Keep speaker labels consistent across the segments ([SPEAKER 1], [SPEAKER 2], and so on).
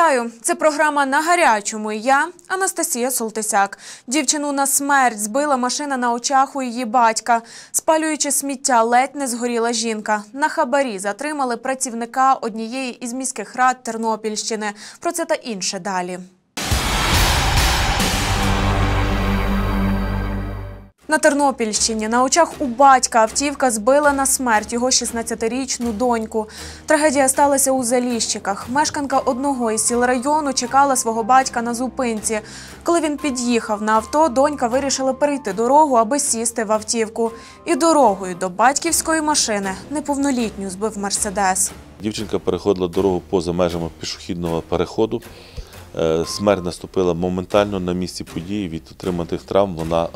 [SPEAKER 1] Вітаю! Це програма на гарячому. Я Анастасія Солтисяк. Дівчину на смерть збила машина на очах у її батька. Спалюючи сміття, ледь не згоріла жінка. На хабарі затримали працівника однієї із міських рад Тернопільщини. Про це та інше далі. На Тернопільщині на очах у батька автівка збила на смерть його 16-річну доньку. Трагедія сталася у Заліщиках. Мешканка одного із сіл району чекала свого батька на зупинці. Коли він під'їхав на авто, донька вирішила перейти дорогу, аби сісти в автівку. І дорогою до батьківської машини неповнолітню збив мерседес.
[SPEAKER 2] Дівчинка переходила дорогу поза межами пішохідного переходу. Е, Смерть наступила моментально на місці події. Від отриманих травм вона е,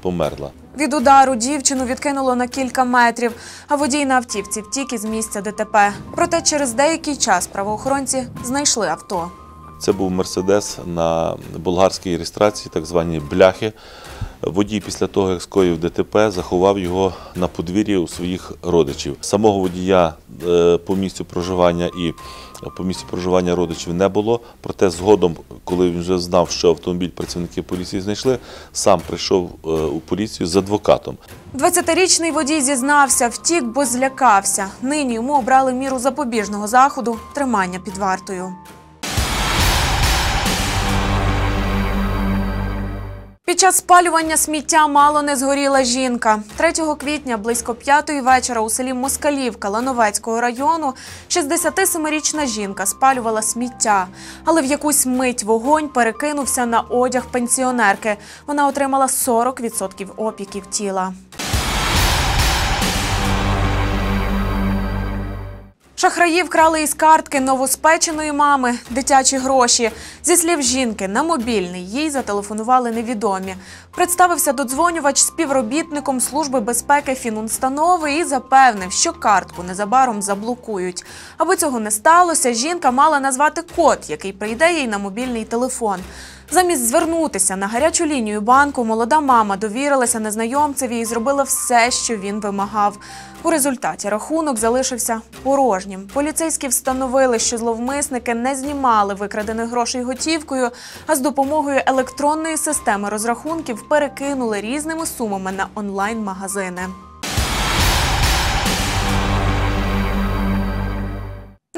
[SPEAKER 2] померла.
[SPEAKER 1] Від удару дівчину відкинуло на кілька метрів, а водій на автівці втік із місця ДТП. Проте через деякий час правоохоронці знайшли авто.
[SPEAKER 2] Це був мерседес на болгарській реєстрації, так звані бляхи. Водій після того, як скоїв ДТП, заховав його на подвір'ї у своїх родичів. Самого водія е, по місцю проживання і по місцю проживання родичів не було. Проте згодом, коли він вже знав, що автомобіль працівники поліції знайшли, сам прийшов е, у поліцію з адвокатом.
[SPEAKER 1] 20-річний водій зізнався, втік, бо злякався. Нині йому обрали міру запобіжного заходу тримання під вартою. Під час спалювання сміття мало не згоріла жінка. 3 квітня близько п'ятої вечора у селі Москалівка Лановецького району 67-річна жінка спалювала сміття. Але в якусь мить вогонь перекинувся на одяг пенсіонерки. Вона отримала 40% опіків тіла. Шахраї вкрали із картки новоспеченої мами дитячі гроші. Зі слів жінки, на мобільний їй зателефонували невідомі. Представився додзвонювач співробітником Служби безпеки фінустанови і запевнив, що картку незабаром заблокують. Аби цього не сталося, жінка мала назвати код, який прийде їй на мобільний телефон. Замість звернутися на гарячу лінію банку, молода мама довірилася незнайомцеві і зробила все, що він вимагав. У результаті рахунок залишився порожнім. Поліцейські встановили, що зловмисники не знімали викрадених грошей готівкою, а з допомогою електронної системи розрахунків перекинули різними сумами на онлайн-магазини.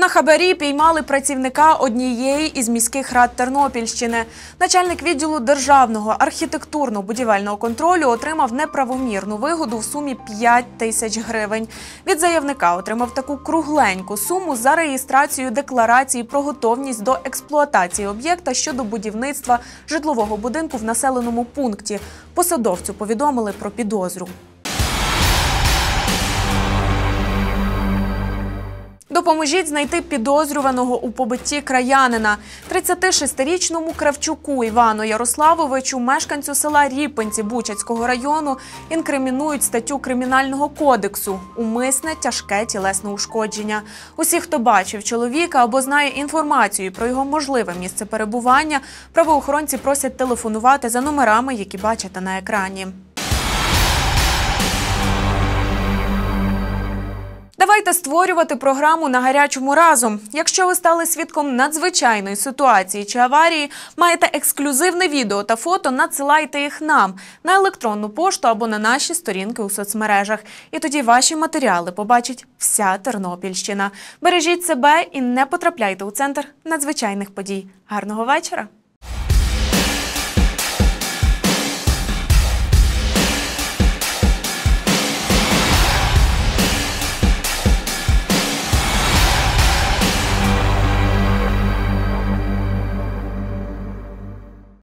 [SPEAKER 1] На хабарі піймали працівника однієї із міських рад Тернопільщини. Начальник відділу державного архітектурно-будівельного контролю отримав неправомірну вигоду в сумі 5 тисяч гривень. Від заявника отримав таку кругленьку суму за реєстрацію декларації про готовність до експлуатації об'єкта щодо будівництва житлового будинку в населеному пункті. Посадовцю повідомили про підозру. Допоможіть знайти підозрюваного у побитті краянина. 36-річному Кравчуку Івану Ярославовичу, мешканцю села Ріпенці Бучацького району, інкримінують статтю Кримінального кодексу умисне тяжке тілесне ушкодження. Усі, хто бачив чоловіка або знає інформацію про його можливе місце перебування, правоохоронці просять телефонувати за номерами, які бачите на екрані. Давайте створювати програму на гарячому разом. Якщо ви стали свідком надзвичайної ситуації чи аварії, маєте ексклюзивне відео та фото, надсилайте їх нам на електронну пошту або на наші сторінки у соцмережах. І тоді ваші матеріали побачить вся Тернопільщина. Бережіть себе і не потрапляйте у центр надзвичайних подій. Гарного вечора!